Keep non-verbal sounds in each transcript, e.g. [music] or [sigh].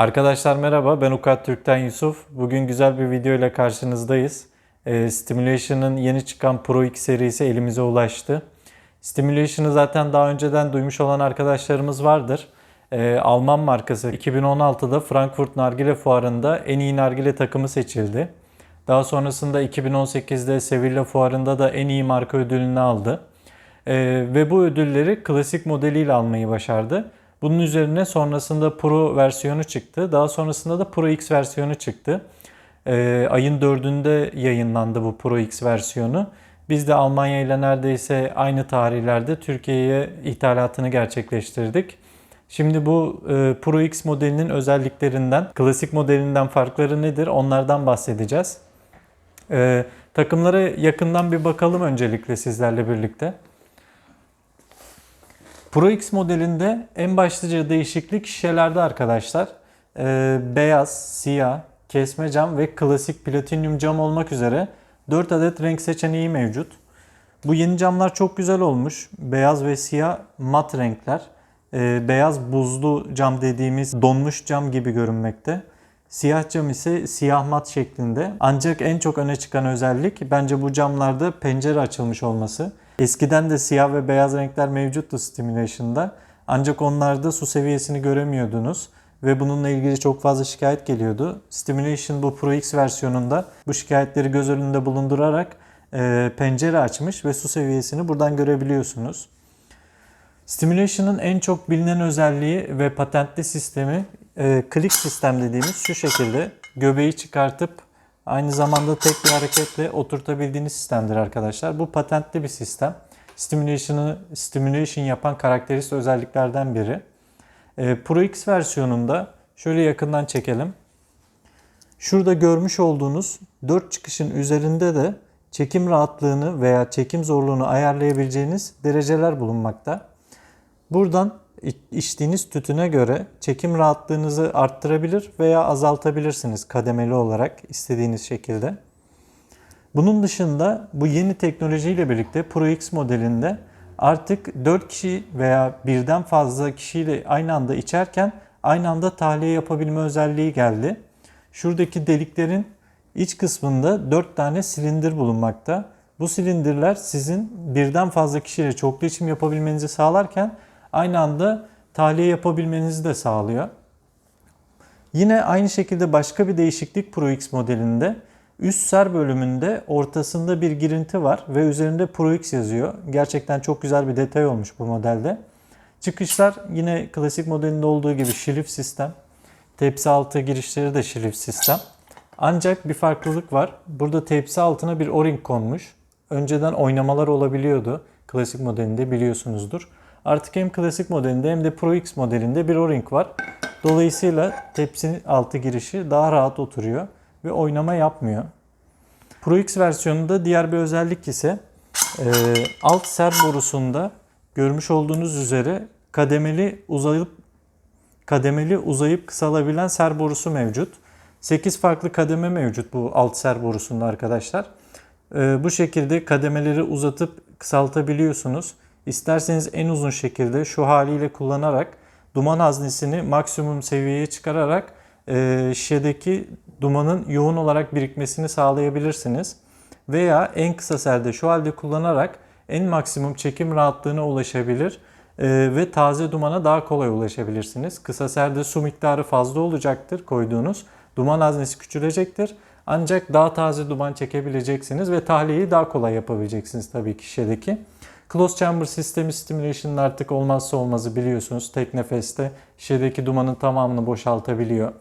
Arkadaşlar merhaba, ben Ukat Türk'ten Yusuf. Bugün güzel bir video ile karşınızdayız. Ee, Stimulation'ın yeni çıkan Pro X serisi elimize ulaştı. Stimulation'ı zaten daha önceden duymuş olan arkadaşlarımız vardır. Ee, Alman markası 2016'da Frankfurt Nargile Fuarı'nda en iyi nargile takımı seçildi. Daha sonrasında 2018'de Sevilla Fuarı'nda da en iyi marka ödülünü aldı. Ee, ve bu ödülleri klasik modeliyle almayı başardı. Bunun üzerine sonrasında Pro versiyonu çıktı. Daha sonrasında da Pro X versiyonu çıktı. Ee, ayın 4'ünde yayınlandı bu Pro X versiyonu. Biz de Almanya ile neredeyse aynı tarihlerde Türkiye'ye ithalatını gerçekleştirdik. Şimdi bu e, Pro X modelinin özelliklerinden, klasik modelinden farkları nedir onlardan bahsedeceğiz. Ee, takımlara yakından bir bakalım öncelikle sizlerle birlikte. Pro X modelinde en başlıca değişiklik şişelerde arkadaşlar. Ee, beyaz, siyah, kesme cam ve klasik platinyum cam olmak üzere 4 adet renk seçeneği mevcut. Bu yeni camlar çok güzel olmuş. Beyaz ve siyah mat renkler. Ee, beyaz buzlu cam dediğimiz donmuş cam gibi görünmekte. Siyah cam ise siyah mat şeklinde. Ancak en çok öne çıkan özellik bence bu camlarda pencere açılmış olması. Eskiden de siyah ve beyaz renkler mevcuttu Stimulation'da. Ancak onlarda su seviyesini göremiyordunuz ve bununla ilgili çok fazla şikayet geliyordu. Stimulation bu Pro X versiyonunda bu şikayetleri göz önünde bulundurarak e, pencere açmış ve su seviyesini buradan görebiliyorsunuz. Stimulation'ın en çok bilinen özelliği ve patentli sistemi e, click sistem dediğimiz şu şekilde göbeği çıkartıp aynı zamanda tek bir hareketle oturtabildiğiniz sistemdir arkadaşlar. Bu patentli bir sistem. Stimulation'ı stimulation yapan karakteristik özelliklerden biri. E, Pro X versiyonunda şöyle yakından çekelim. Şurada görmüş olduğunuz 4 çıkışın üzerinde de çekim rahatlığını veya çekim zorluğunu ayarlayabileceğiniz dereceler bulunmakta. Buradan içtiğiniz tütüne göre çekim rahatlığınızı arttırabilir veya azaltabilirsiniz kademeli olarak istediğiniz şekilde. Bunun dışında bu yeni teknolojiyle birlikte Pro X modelinde artık 4 kişi veya birden fazla kişiyle aynı anda içerken aynı anda tahliye yapabilme özelliği geldi. Şuradaki deliklerin iç kısmında 4 tane silindir bulunmakta. Bu silindirler sizin birden fazla kişiyle çoklu içim yapabilmenizi sağlarken aynı anda tahliye yapabilmenizi de sağlıyor. Yine aynı şekilde başka bir değişiklik Pro X modelinde üst ser bölümünde ortasında bir girinti var ve üzerinde Pro X yazıyor. Gerçekten çok güzel bir detay olmuş bu modelde. Çıkışlar yine klasik modelinde olduğu gibi şilif sistem. Tepsi altı girişleri de şilif sistem. Ancak bir farklılık var. Burada tepsi altına bir o-ring konmuş. Önceden oynamalar olabiliyordu. Klasik modelinde biliyorsunuzdur. Artık hem klasik modelinde hem de Pro X modelinde bir o-ring var. Dolayısıyla tepsinin altı girişi daha rahat oturuyor ve oynama yapmıyor. Pro X versiyonunda diğer bir özellik ise e, alt ser borusunda görmüş olduğunuz üzere kademeli uzayıp kademeli uzayıp kısalabilen ser borusu mevcut. 8 farklı kademe mevcut bu alt ser borusunda arkadaşlar. E, bu şekilde kademeleri uzatıp kısaltabiliyorsunuz. İsterseniz en uzun şekilde şu haliyle kullanarak duman haznesini maksimum seviyeye çıkararak e, şişedeki dumanın yoğun olarak birikmesini sağlayabilirsiniz. Veya en kısa serde şu halde kullanarak en maksimum çekim rahatlığına ulaşabilir e, ve taze dumana daha kolay ulaşabilirsiniz. Kısa serde su miktarı fazla olacaktır koyduğunuz. Duman haznesi küçülecektir. Ancak daha taze duman çekebileceksiniz ve tahliyeyi daha kolay yapabileceksiniz tabii ki şişedeki. Close chamber sistemi stimulation'ın artık olmazsa olmazı biliyorsunuz. Tek nefeste şişedeki dumanın tamamını boşaltabiliyor.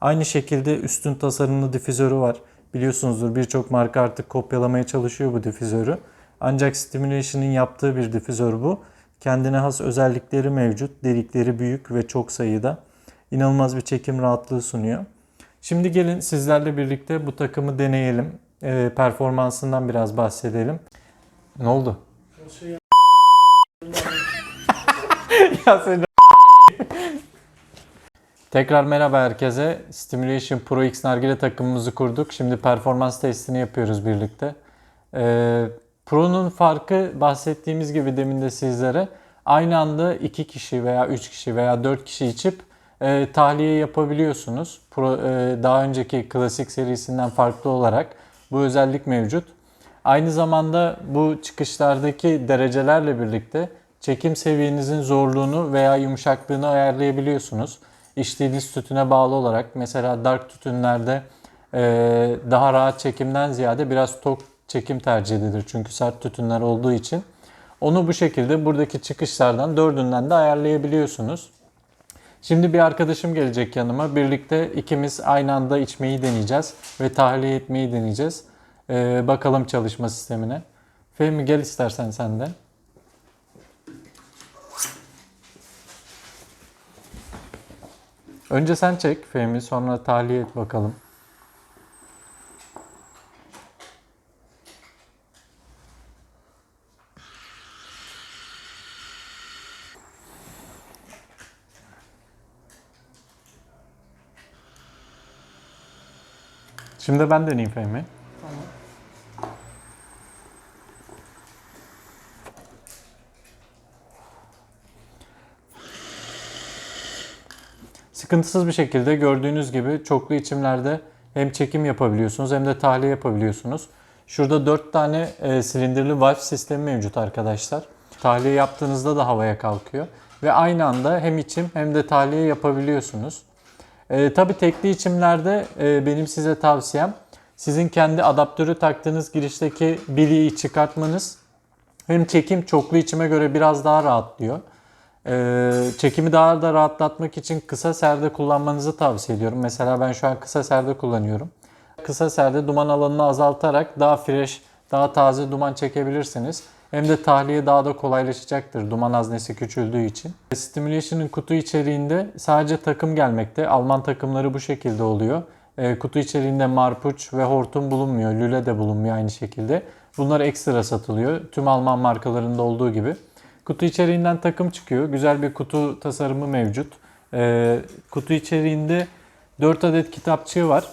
Aynı şekilde üstün tasarımlı difüzörü var. Biliyorsunuzdur birçok marka artık kopyalamaya çalışıyor bu difüzörü. Ancak Stimulation'ın yaptığı bir difüzör bu. Kendine has özellikleri mevcut. Delikleri büyük ve çok sayıda. İnanılmaz bir çekim rahatlığı sunuyor. Şimdi gelin sizlerle birlikte bu takımı deneyelim. E, performansından biraz bahsedelim. Ne oldu? Ya sen [laughs] Tekrar merhaba herkese. Stimulation Pro X nargile takımımızı kurduk. Şimdi performans testini yapıyoruz birlikte. Ee, Pro'nun farkı bahsettiğimiz gibi demin de sizlere aynı anda 2 kişi veya 3 kişi veya 4 kişi içip e, tahliye yapabiliyorsunuz. Pro, e, daha önceki klasik serisinden farklı olarak bu özellik mevcut. Aynı zamanda bu çıkışlardaki derecelerle birlikte çekim seviyenizin zorluğunu veya yumuşaklığını ayarlayabiliyorsunuz. İçtiğiniz tütüne bağlı olarak mesela dark tütünlerde e, daha rahat çekimden ziyade biraz tok çekim tercih edilir. Çünkü sert tütünler olduğu için. Onu bu şekilde buradaki çıkışlardan dördünden de ayarlayabiliyorsunuz. Şimdi bir arkadaşım gelecek yanıma. Birlikte ikimiz aynı anda içmeyi deneyeceğiz ve tahliye etmeyi deneyeceğiz. Ee, bakalım çalışma sistemine. Fehmi gel istersen sen de. Önce sen çek Fehmi sonra tahliye et bakalım. Şimdi ben deneyeyim Fehmi. Sıkıntısız bir şekilde gördüğünüz gibi çoklu içimlerde hem çekim yapabiliyorsunuz hem de tahliye yapabiliyorsunuz. Şurada 4 tane e, silindirli valve sistemi mevcut arkadaşlar. Tahliye yaptığınızda da havaya kalkıyor. Ve aynı anda hem içim hem de tahliye yapabiliyorsunuz. E, Tabi tekli içimlerde e, benim size tavsiyem sizin kendi adaptörü taktığınız girişteki biliği çıkartmanız. Hem çekim çoklu içime göre biraz daha rahatlıyor. Ee, çekimi daha da rahatlatmak için kısa serde kullanmanızı tavsiye ediyorum. Mesela ben şu an kısa serde kullanıyorum. Kısa serde duman alanını azaltarak daha fresh, daha taze duman çekebilirsiniz. Hem de tahliye daha da kolaylaşacaktır duman haznesi küçüldüğü için. Stimulation'ın kutu içeriğinde sadece takım gelmekte. Alman takımları bu şekilde oluyor. Ee, kutu içeriğinde marpuç ve hortum bulunmuyor. Lüle de bulunmuyor aynı şekilde. Bunlar ekstra satılıyor. Tüm Alman markalarında olduğu gibi. Kutu içeriğinden takım çıkıyor. Güzel bir kutu tasarımı mevcut. Ee, kutu içeriğinde 4 adet kitapçığı var.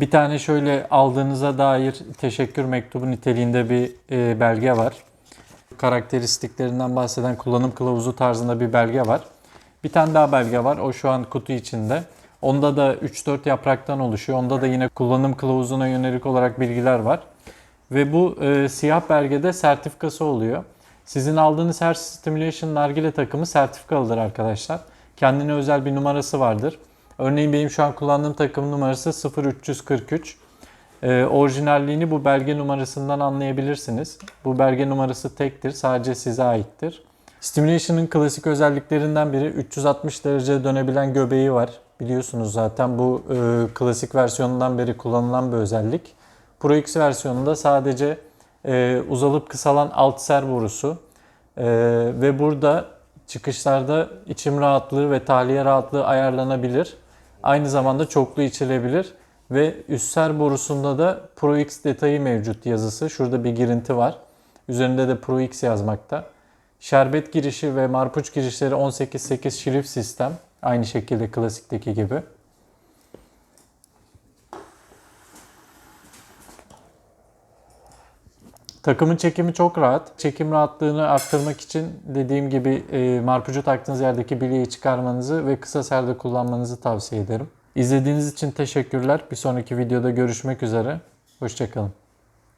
Bir tane şöyle aldığınıza dair teşekkür mektubu niteliğinde bir e, belge var. Karakteristiklerinden bahseden kullanım kılavuzu tarzında bir belge var. Bir tane daha belge var. O şu an kutu içinde. Onda da 3-4 yapraktan oluşuyor. Onda da yine kullanım kılavuzuna yönelik olarak bilgiler var. Ve bu e, siyah belgede sertifikası oluyor. Sizin aldığınız her Stimulation nargile takımı sertifikalıdır arkadaşlar. Kendine özel bir numarası vardır. Örneğin benim şu an kullandığım takım numarası 0343. Ee, orijinalliğini bu belge numarasından anlayabilirsiniz. Bu belge numarası tektir, sadece size aittir. Stimulation'ın klasik özelliklerinden biri 360 derece dönebilen göbeği var. Biliyorsunuz zaten bu e, klasik versiyonundan beri kullanılan bir özellik. Pro X versiyonunda sadece e, uzalıp kısalan alt ser borusu e, ve burada çıkışlarda içim rahatlığı ve tahliye rahatlığı ayarlanabilir. Aynı zamanda çoklu içilebilir ve üst ser borusunda da Pro X detayı mevcut yazısı. Şurada bir girinti var. Üzerinde de Pro X yazmakta. Şerbet girişi ve marpuç girişleri 18.8 şrif sistem. Aynı şekilde klasikteki gibi. Takımın çekimi çok rahat. Çekim rahatlığını arttırmak için dediğim gibi e, marpucu taktığınız yerdeki bileği çıkarmanızı ve kısa serde kullanmanızı tavsiye ederim. İzlediğiniz için teşekkürler. Bir sonraki videoda görüşmek üzere. Hoşçakalın.